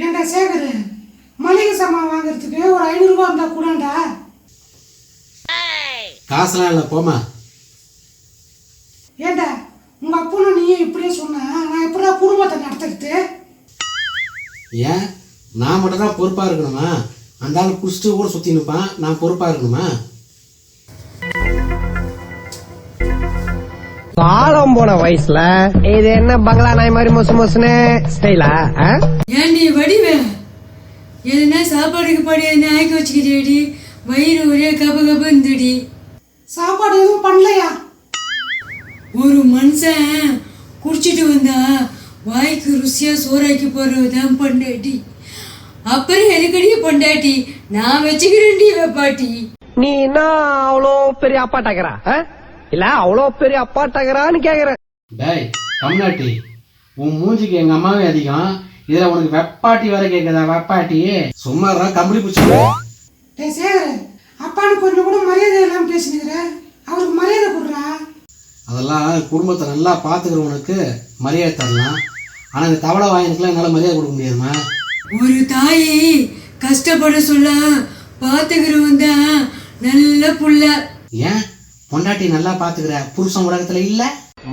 ஏண்டா சேகர்? மளிகை சாமான் வாங்குறதுக்கு ஒரு ஐநூறுரூவா இருந்தா கூடண்டா? காசுலாம் இல்லை போமா ஏண்டா உங்க அப்பனும் நீயும் இப்படியே சொன்னா நான் எப்படா குடும்பத்தை நடத்திக்கிட்டு ஏன்? நான் மட்டும் தான் பொறுப்பாக இருக்கணுமா? அந்த ஆள் குடிச்சிட்டு கூட சுற்றி நிற்பான் நான் பொறுப்பாக இருக்கணுமா? காலம் போன வயசுல இது என்ன பங்களா நாய் மாதிரி மொசு மொசுன்னு? ஸ்டைலா ஏண்டி வடிவே? எதுனா சாப்பாடுக்கு பாடி? எதுனா ஆக்கி வச்சுக்கிட்டேடி வயிறு ஒரே கப கப இருந்துடி சாப்பாடு எதுவும் பண்ணலையா? ஒரு மனுஷன் குடிச்சிட்டு வந்தா வாய்க்கு ருசியா சோறாக்கி போறதுதான் பொண்டாட்டி. அப்புறம் எதுக்கடி பொண்டாட்டி? நான் வச்சுக்கிறேன்டி வெப்பாட்டி நீ என்ன அவ்வளோ பெரிய அப்பாட்டாக்கிறா இல்ல அவ்வளோ பெரிய அப்பாட்டாக்கிறான்னு கேக்குற டேய் கம்னாட்டி உன் மூஞ்சிக்கு எங்கள் அம்மாவே அதிகம். இதில் உனக்கு வெப்பாட்டி வர கேட்குதா வெப்பாட்டி? சும்மா கம்பளி பிடிச்சி டேய் சேகர் அப்பான்னு கொஞ்சம் கூட மரியாதை இல்லாமல் பேசினுக்கிற. அவருக்கு மரியாதை கொடுறா. அதெல்லாம் குடும்பத்தை நல்லா பார்த்துக்கிறவனுக்கு மரியாதை தரலாம். ஆனால் இந்த தவளை வாயினுக்குலாம் என்னால் மரியாதை கொடுக்க முடியாதுமா? ஒரு தாயி கஷ்டப்பட சொல்ல பாத்துக்கிறவன் தான் நல்ல புள்ள. ஏன்? பொண்டாட்டி நல்லா பார்த்துக்கிற புருஷன் உலகத்தில் இல்லை?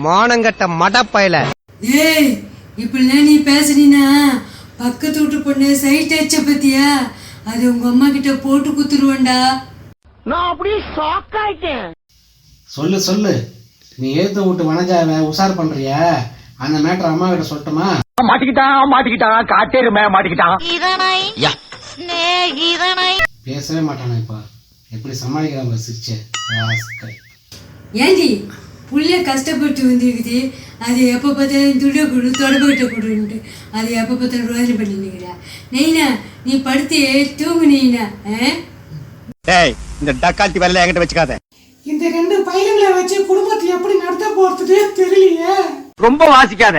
மானங்கட்ட மடப்பயல. ஏய் இப்படிலாம் நீ பேசுனீனா பக்கத்து வீட்டு பொண்ணு சைட் அடிச்ச பத்தியா? அது உங்க அம்மா கிட்ட போட்டு குத்துருவேன்டா. சொல்லு சொல்லு. நீ ஏத்து விட்டு வனஜாவை உஷார் பண்றிய? அந்த மேட்டர் அம்மா கிட்ட சொல்லட்டுமா? மாட்டிக்கிட்டான் மாட்டிக்கிட்டான். காட்டேருமே மாட்டிக்கிட்டான். பேசவே மாட்டானே இப்போ? எப்படி சமாளிக்கிறாங்க சிரிச்சு. ஏண்டி? புள்ள கஷ்டப்பட்டு வந்துருக்குது. அது எப்போ பார்த்தாலும் துட கொடு தொடப்பகிட்ட கொடுன்ட்டு. அது எப்போ பார்த்தாலும் ரோதனை பண்ணி நிற்கிறா நெய்னா நீ படுத்து தூங்கு நெய்னா ஆ? டேய் இந்த டக்கால்ட்டி வேலை என்கிட்ட வச்சுக்காத. இந்த ரெண்டு பையன்களை வச்சு குடும்பத்தை எப்படி நடத்த போறதுன்னு தெரியலையே. ரொம்ப வாசிக்காத.